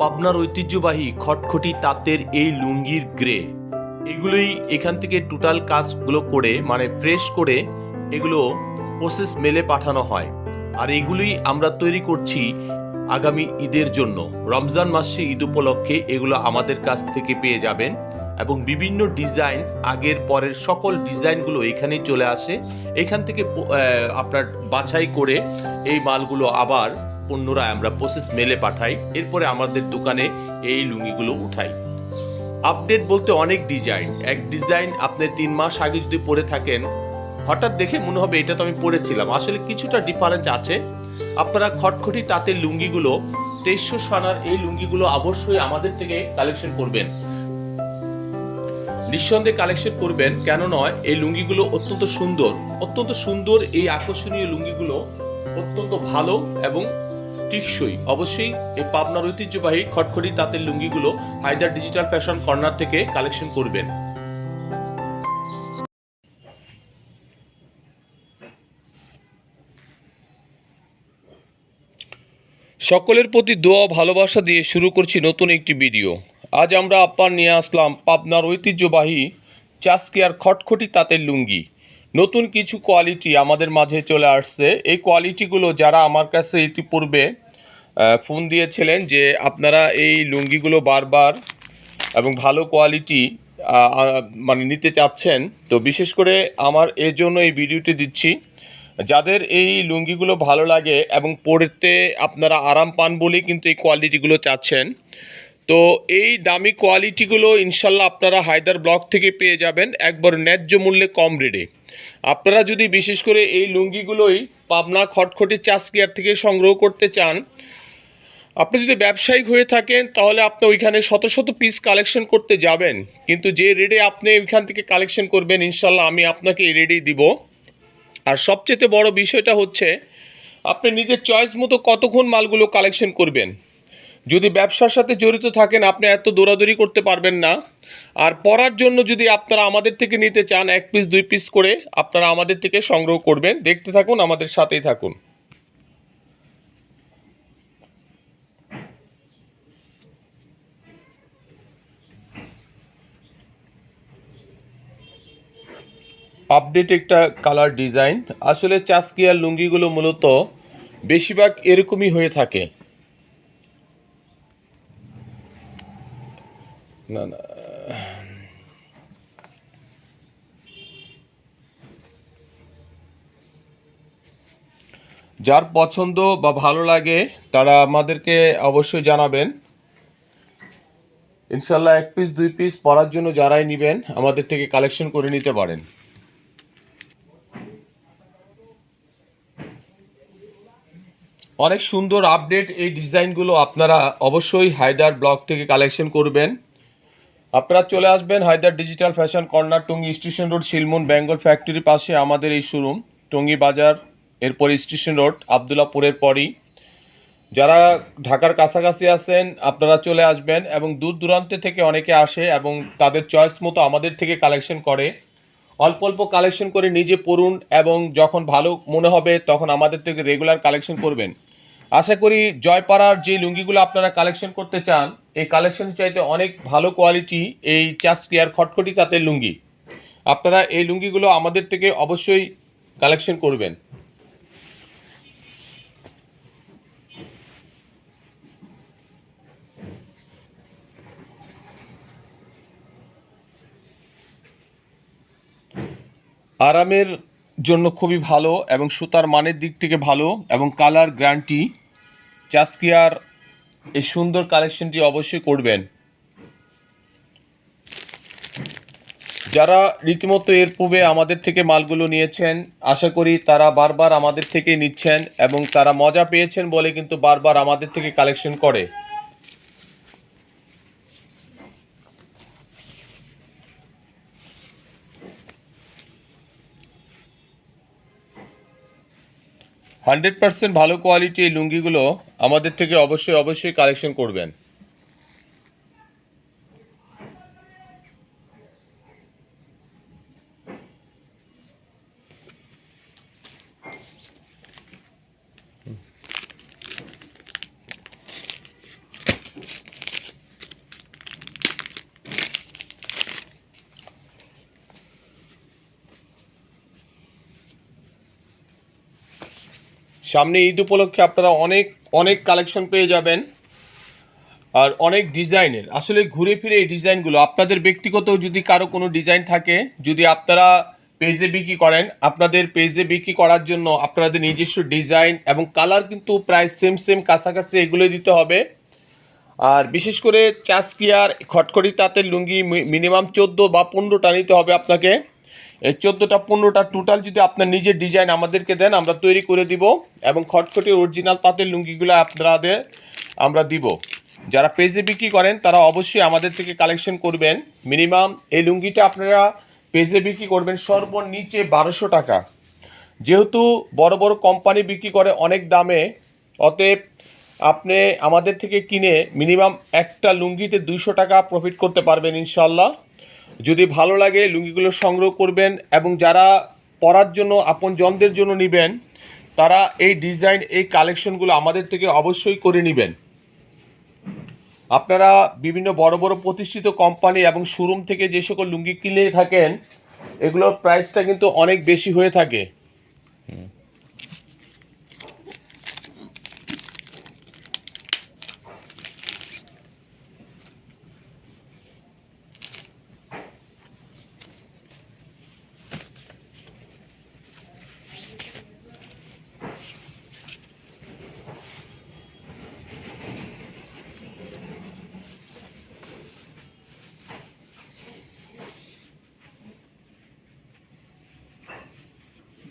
পাবনার ঐতিহ্যবাহী খটখটি তাঁতের এই লুঙ্গির গ্রে। এগুলোই এখান থেকে টোটাল কাজগুলো করে মানে ফ্রেশ করে এগুলো প্রসেস মেলে পাঠানো হয়। আর এগুলোই আমরা তৈরি করছি আগামী ঈদের জন্য। রমজান মাসে ঈদ উপলক্ষে এগুলো আমাদের কাছ থেকে পেয়ে যাবেন এবং বিভিন্ন ডিজাইন আগের পরের সকল ডিজাইনগুলো এখানেই চলে আসে। এখান থেকে আপনার বাছাই করে এই মালগুলো আবার পুনরায় আমরা প্রসেস মেলে পাঠাই, এরপরে আমাদের দোকানে এই লুঙ্গিগুলো উঠাই। আপডেট বলতে অনেক ডিজাইন এক ডিজাইন আপনি তিন মাস আগে যদি পরে থাকেন, হঠাৎ দেখে মনে হবে এটা তো আমি পরেছিলাম। আসলে কিছুটা ডিফারেন্স আছে। আপনারা খটখটি তাঁতের লুঙ্গিগুলো তেইশশো সানার এই লুঙ্গিগুলো অবশ্যই আমাদের থেকে কালেকশন করবেন। নিঃসন্দেহে কালেকশন করবেন, কেন নয়, এই লুঙ্গিগুলো অত্যন্ত সুন্দর। অত্যন্ত সুন্দর এই আকর্ষণীয় লুঙ্গিগুলো অত্যন্ত ভালো এবং টিকসই। অবশ্যই এই পাবনার ঐতিহ্যবাহী খটখটি, তাঁতের লুঙ্গিগুলো হায়দার ডিজিটাল ফ্যাশন কর্নার থেকে কালেকশন করবেন। সকলের প্রতি দোয়া ভালোবাসা দিয়ে শুরু করছি নতুন একটি ভিডিও। আজ আমরা আপনার নিয়ে আসলাম পাবনার ঐতিহ্যবাহী চাষকিয়ার খটখটি, তাঁতের লুঙ্গি। নতুন কিছু কোয়ালিটি আমাদের মাঝে চলে আসছে। এই কোয়ালিটিগুলো যারা আমার কাছে ইতিপূর্বে ফোন দিয়েছিলেন যে আপনারা এই লুঙ্গিগুলো বারবার এবং ভালো কোয়ালিটি মানে নিতে চাচ্ছেন, তো বিশেষ করে আমার এর জন্য এই ভিডিওটি দিচ্ছি। যাদের এই লুঙ্গিগুলো ভালো লাগে এবং পরতে আপনারা আরাম পান বলেই কিন্তু এই কোয়ালিটিগুলো চাচ্ছেন তো এই দামি কোয়ালিটিগুলো ইনশাল্লাহ আপনারা হায়দার ব্লক থেকে পেয়ে যাবেন একবার ন্যায্য মূল্যে কম রেটে আপনারা যদি বিশেষ করে এই লুঙ্গিগুলোই পাবনা খটখটি চাষকিয়ার থেকে সংগ্রহ করতে চান, আপনি যদি ব্যবসায়িক হয়ে থাকেন, তাহলে আপনি ওইখানে শত শত পিস কালেকশন করতে যাবেন। কিন্তু যে রেটে আপনি ওইখান থেকে কালেকশন করবেন, ইনশাল্লাহ আমি আপনাকে এই রেটেই দিব। আর সবচেয়ে বড় বিষয়টা হচ্ছে, আপনি নিজের চয়েস মতো কতক্ষণ মালগুলো কালেকশন করবেন। যদি ব্যবসার সাথে জড়িত থাকেন, আপনি এত দৌড়াদৌড়ি করতে পারবেন না। আর পড়ার জন্য যদি আপনারা আমাদের থেকে নিতে চান, এক পিস দুই পিস করে আপনারা আমাদের থেকে সংগ্রহ করবেন। দেখতে থাকুন, আমাদের সাথেই থাকুন। আপডেট একটা কালার ডিজাইন আসলে চাষকিয়ার লুঙ্গিগুলো মূলত বেশিরভাগ এরকমই হয়ে থাকে না না যার পছন্দ বা ভালো লাগে, তারা আমাদেরকে অবশ্যই জানাবেন। ইনশাল্লাহ এক পিস দুই পিস পরার জন্য যারাই নেবেন, আমাদের থেকে কালেকশন করে নিতে পারেন। অনেক সুন্দর আপডেট এই ডিজাইনগুলো আপনারা অবশ্যই হায়দার ব্লগ থেকে কালেকশন করবেন। আপনারা চলে আসবেন Haidar digital fashion corner, Tongi station road Shilmon Bengal ফ্যাক্টরির পাশে আমাদের এই শোরুম টঙ্গী বাজার। এরপর স্টেশন রোড আবদুল্লাপুরের পরই। যারা ঢাকার কাছাকাছি আছেন, আপনারা চলে আসবেন এবং দূর দূরান্ত থেকে অনেকে আসে এবং তাদের চয়েস মতো আমাদের থেকে কালেকশন করে। অল্প অল্প কালেকশন করে নিজে পড়ুন এবং যখন ভালো মনে হবে তখন আমাদের থেকে রেগুলার কালেকশন করবেন। আশা করি জয়পাড়ার যে লুঙ্গিগুলো আপনারা কালেকশন করতে চান, এই কালেকশন চাইতে অনেক ভালো কোয়ালিটি এই চাষকিয়ার খটখটি তাঁতের লুঙ্গি। আপনারা এই লুঙ্গিগুলো আমাদের থেকে অবশ্যই কালেকশন করবেন। আরামের জন্য খুবই ভালো এবং সুতার মানের দিক থেকে ভালো এবং কালার গ্যারান্টি। চাস্কিয়ার এই সুন্দর কালেকশনটি অবশ্যই করবেন। যারা রীতিমতো এর পূর্বে আমাদের থেকে মালগুলো নিয়েছেন, আশা করি তারা বারবার আমাদের থেকে নিচ্ছেন এবং তারা মজা পেয়েছেন বলে কিন্তু বারবার আমাদের থেকে কালেকশন করে। হান্ড্রেড পার্সেন্ট ভালো কোয়ালিটি এই লুঙ্গিগুলো আমাদের থেকে অবশ্যই অবশ্যই কালেকশন করবেন। সামনে ঈদ উপলক্ষে আপনারা অনেক অনেক কালেকশন পেয়ে যাবেন। আর অনেক ডিজাইনের। আসলে ঘুরে ফিরে এই ডিজাইনগুলো, আপনাদের ব্যক্তিগত যদি কারও কোনো ডিজাইন থাকে, যদি আপনারা পেজে বিক্রি করেন, আপনাদের পেজে বিক্রি করার জন্য আপনাদের নিজস্ব ডিজাইন এবং কালার কিন্তু প্রায় সেম সেম কাছাকাছি এগুলোই দিতে হবে। আর বিশেষ করে চাষকিয়ার খটখটি তাঁতের লুঙ্গি মিনিমাম চোদ্দ বা পনেরোটা নিতে হবে আপনাকে। এই চোদ্দোটা, পনেরোটা টোটাল যদি আপনার নিজের ডিজাইন আমাদেরকে দেন, আমরা তৈরি করে দিব এবং খটখটি অরিজিনাল তাঁতের লুঙ্গিগুলো আপনাদের আমরা দিব। যারা পেজে বিক্রি করেন, তারা অবশ্যই আমাদের থেকে কালেকশন করবেন। মিনিমাম এই লুঙ্গিটা আপনারা পেজে বিক্রি করবেন সর্বনিচে বারোশো টাকা। যেহেতু বড় বড় কোম্পানি বিক্রি করে অনেক দামে, অতএব আপনি আমাদের থেকে কিনে মিনিমাম একটা লুঙ্গিতে দুইশো টাকা প্রফিট করতে পারবেন ইনশাল্লাহ যদি ভালো লাগে, লুঙ্গিগুলো সংগ্রহ করবেন এবং যারা পরার জন্য আপন জনদের জন্য নেবেন, তারা এই ডিজাইন, এই কালেকশনগুলো আমাদের থেকে অবশ্যই করে নেবেন। আপনারা বিভিন্ন বড় বড় প্রতিষ্ঠিত কোম্পানি এবং শোরুম থেকে যে সকল লুঙ্গি কিনে থাকেন, এগুলোর প্রাইসটা কিন্তু অনেক বেশি হয়ে থাকে।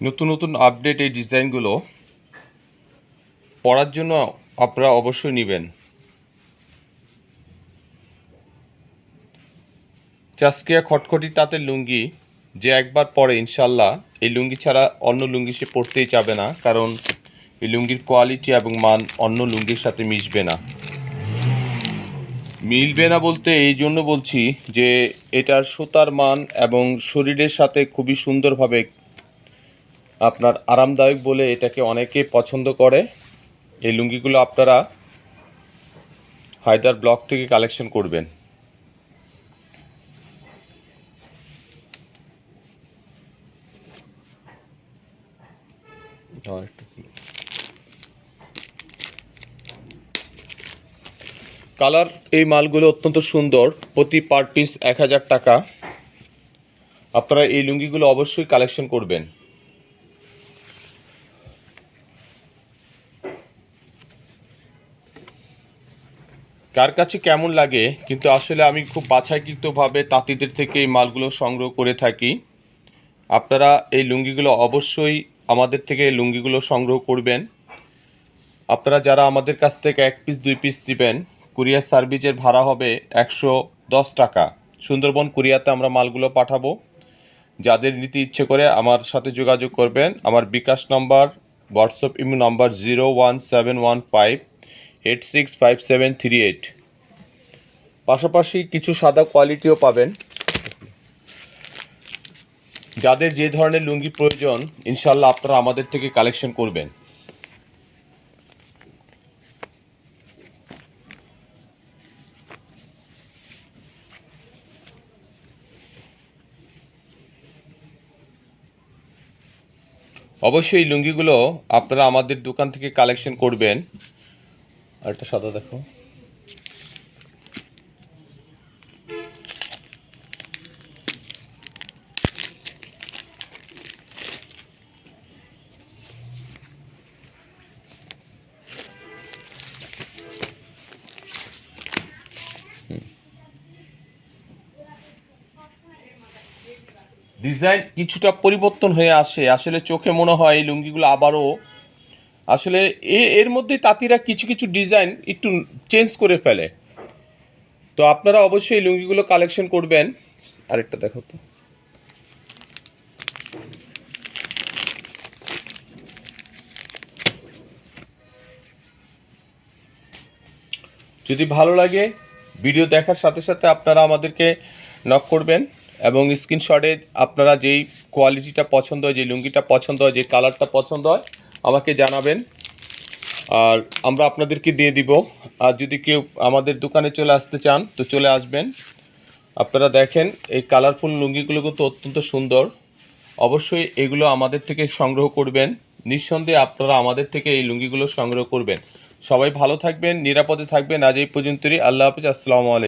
নতুন নতুন আপডেট এই ডিজাইনগুলো পড়ার জন্য আপনারা অবশ্যই নেবেন। চাষকিয়া খটখটি তাঁতের লুঙ্গি যে একবার পরে ইনশাল্লাহ এই লুঙ্গি ছাড়া অন্য লুঙ্গি সে পরতেই যাবে না, কারণ এই লুঙ্গির কোয়ালিটি এবং মান অন্য লুঙ্গির সাথে মিশবে না। মিলবে না বলতে এই জন্য বলছি যে এটার সুতার মান এবং শরীরের সাথে খুবই সুন্দরভাবে আপনার আরামদায়ক বলে এটাকে অনেকে পছন্দ করে। এই লুঙ্গিগুলো আপনারা হায়দার ব্লক থেকে কালেকশন করবেন। কালার এই মালগুলো অত্যন্ত সুন্দর, প্রতি পার পিস এক হাজার টাকা। আপনারা এই লুঙ্গিগুলো অবশ্যই কালেকশন করবেন। কার কাছে কেমন লাগে, কিন্তু আসলে আমি খুব বাছাইকৃতভাবে তাঁতিদের থেকে এই মালগুলো সংগ্রহ করে থাকি। আপনারা এই লুঙ্গিগুলো অবশ্যই আমাদের থেকে এই লুঙ্গিগুলো সংগ্রহ করবেন। আপনারা যারা আমাদের কাছ থেকে এক পিস দুই পিস দিবেন কুরিয়ার সার্ভিসের ভাড়া হবে একশো দশ টাকা। সুন্দরবন কুরিয়াতে আমরা মালগুলো পাঠাবো। যাদের নিতে ইচ্ছে করে আমার সাথে যোগাযোগ করবেন। আমার bKash number WhatsApp imo number zero one seven one five eight six five seven three eight পাশাপাশি কিছু সাদা কোয়ালিটিও পাবেন। যাদের যে ধরনের লুঙ্গি প্রয়োজন ইনশাল্লাহ আপনারা আমাদের থেকে কালেকশন করবেন। অবশ্যই লুঙ্গিগুলো আপনারা আমাদের দোকান থেকে কালেকশন করবেন। আর একটা সাদা দেখো। ডিজাইন কিছুটা পরিবর্তন হয়ে আসে। আসলে চোখে মনে হয় এই লুঙ্গিগুলো আবারও আসলে এর মধ্যে তাঁতিরা কিছু কিছু ডিজাইন একটু চেঞ্জ করে ফেলে। তো আপনারা অবশ্যই লুঙ্গিগুলো কালেকশন করবেন। আরেকটা দেখো তো। যদি ভালো লাগে ভিডিও দেখার সাথে সাথে আপনারা আমাদেরকে নক করবেন এবং স্ক্রিনশটে আপনারা যেই কোয়ালিটিটা পছন্দ হয়, যে লুঙ্গিটা পছন্দ হয়, যে কালারটা পছন্দ হয় আমাকে জানাবেন। আর আমরা আপনাদেরকে দিয়ে দিব। আর যদি কেউ আমাদের দোকানে চলে আসতে চান, তো চলে আসবেন। আপনারা দেখেন, এই কালারফুল লুঙ্গিগুলো কিন্তু অত্যন্ত সুন্দর। অবশ্যই এগুলো আমাদের থেকে সংগ্রহ করবেন। নিঃসন্দেহে আপনারা আমাদের থেকে এই লুঙ্গিগুলো সংগ্রহ করবেন। সবাই ভালো থাকবেন, নিরাপদে থাকবেন। আজ এই পর্যন্তই। আল্লাহ হাফিজ। আসসালামু আলাইকুম।